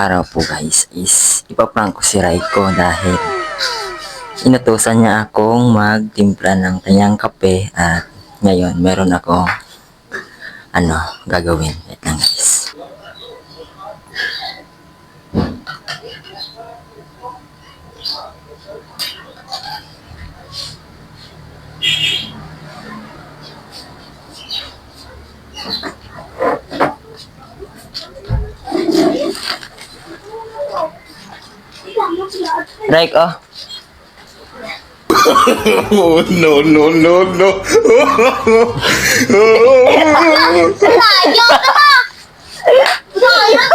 guys is ipaprank ko si Raiko dahil inutusan niya akong magtimpla ng kanyang kape at ngayon meron ako ano gagawin. Wait lang guys. Raiko, Oh, no, no, no, no. Sayang na! Sayang!